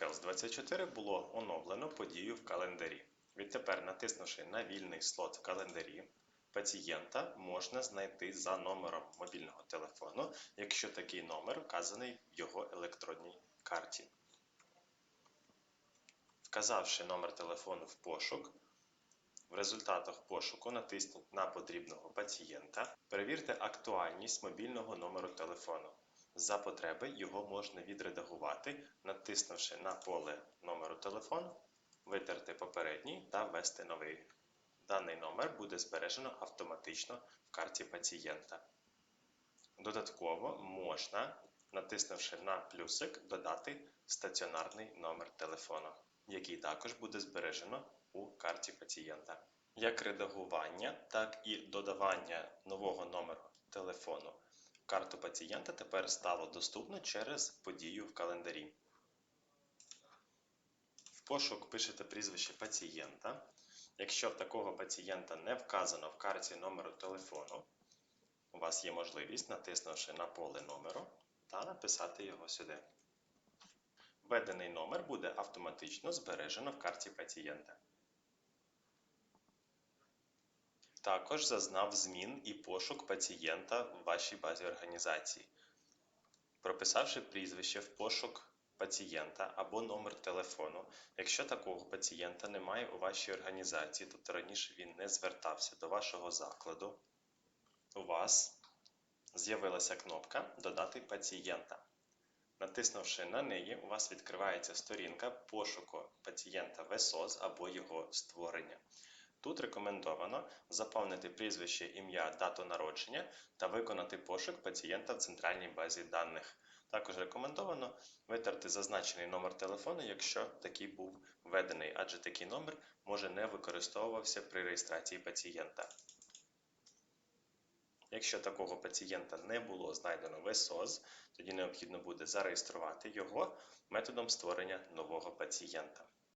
Health 24 було оновлено подію в календарі. Відтепер, натиснувши на вільний слот в календарі, пацієнта можна знайти за номером мобільного телефону, якщо такий номер вказаний в його електронній карті. Вказавши номер телефону в пошук, в результатах пошуку натисніть на потрібного пацієнта. Перевірте актуальність мобільного номеру телефону. За потреби його можна відредагувати, натиснувши на поле номеру телефону, витерти попередній та ввести новий. Даний номер буде збережено автоматично в карті пацієнта. Додатково можна, натиснувши на плюсик, додати стаціонарний номер телефону, який також буде збережено у карті пацієнта. Як редагування, так і додавання нового номеру телефону карту пацієнта тепер стало доступно через подію в календарі. В пошук пишете прізвище пацієнта. Якщо такого пацієнта не вказано в карті номеру телефону, у вас є можливість, натиснувши на поле номеру, та написати його сюди. Введений номер буде автоматично збережено в карті пацієнта. Також зазнав змін і пошук пацієнта в вашій базі організації. Прописавши прізвище в пошук пацієнта або номер телефону, якщо такого пацієнта немає у вашій організації, тобто раніше він не звертався до вашого закладу, у вас з'явилася кнопка Додати пацієнта. Натиснувши на неї, у вас відкривається сторінка пошуку пацієнта в СОЗ або його створення. Тут рекомендовано заповнити прізвище, ім'я, дату народження та виконати пошук пацієнта в центральній базі даних. Також рекомендовано витерти зазначений номер телефону, якщо такий був введений, адже такий номер може не використовувався при реєстрації пацієнта. Якщо такого пацієнта не було знайдено в СОЗ, тоді необхідно буде зареєструвати його методом створення нового пацієнта.